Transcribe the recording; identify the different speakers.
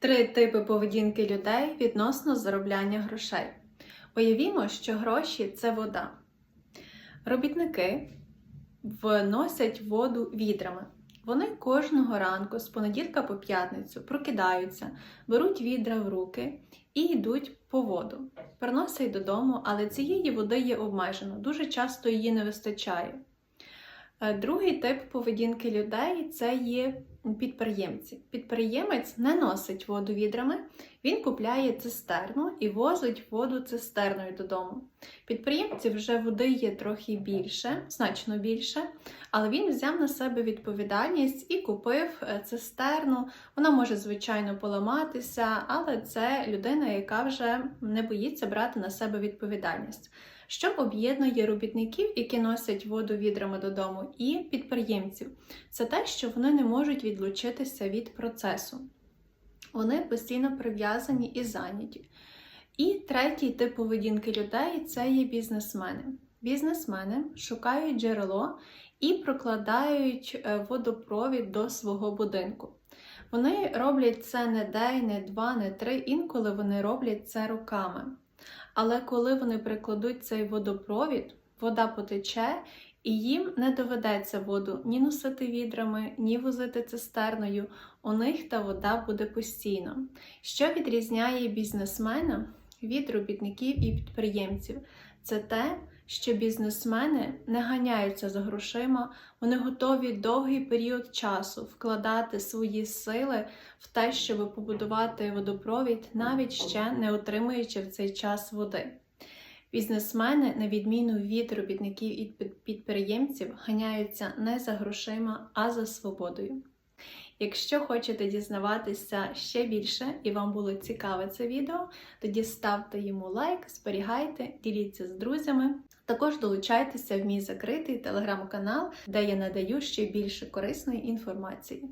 Speaker 1: Три типи поведінки людей відносно заробляння грошей. Уявімо, що гроші це вода. Робітники вносять воду відрами. Вони кожного ранку з понеділка по п'ятницю прокидаються, беруть відра в руки і йдуть по воду. Приносять додому, але цієї води є обмежено, дуже часто її не вистачає. Е, Другий тип поведінки людей це є підприємці. Підприємець не носить воду відрами, він купляє цистерну і возить воду цистерною додому. Підприємців вже води є трохи більше, значно більше, але він взяв на себе відповідальність і купив е, цистерну. Вона може, звичайно, поламатися, але це людина, яка вже не боїться брати на себе відповідальність. Що об'єднує робітників, які носять воду відрами додому, і підприємців? Це те, що вони не можуть відлучитися від процесу. Вони постійно прив'язані і зайняті. І третій тип поведінки людей це є бізнесмени. Бізнесмени шукають джерело і прокладають е, водопровід до свого будинку. Вони роблять це не день, не два, не три, інколи вони роблять це руками. Але коли вони прикладуть цей водопровід, вода потече, і їм не доведеться воду ні носити відрами, ні возити цистерною. У них та вода буде постійно. Що відрізняє бізнесмена від робітників і підприємців? Це те, що бізнесмени не ганяються за грошима, вони готові довгий період часу вкладати свої сили в те, щоб побудувати водопровід, навіть ще не отримуючи в цей час води. Бізнесмени, на відміну від робітників і підприємців, ганяються не за грошима, а за свободою. Якщо хочете дізнаватися ще більше і вам було цікаве це відео, тоді ставте йому лайк, зберігайте, діліться з друзями. Також долучайтеся в мій закритий телеграм-канал, де я надаю ще більше корисної інформації.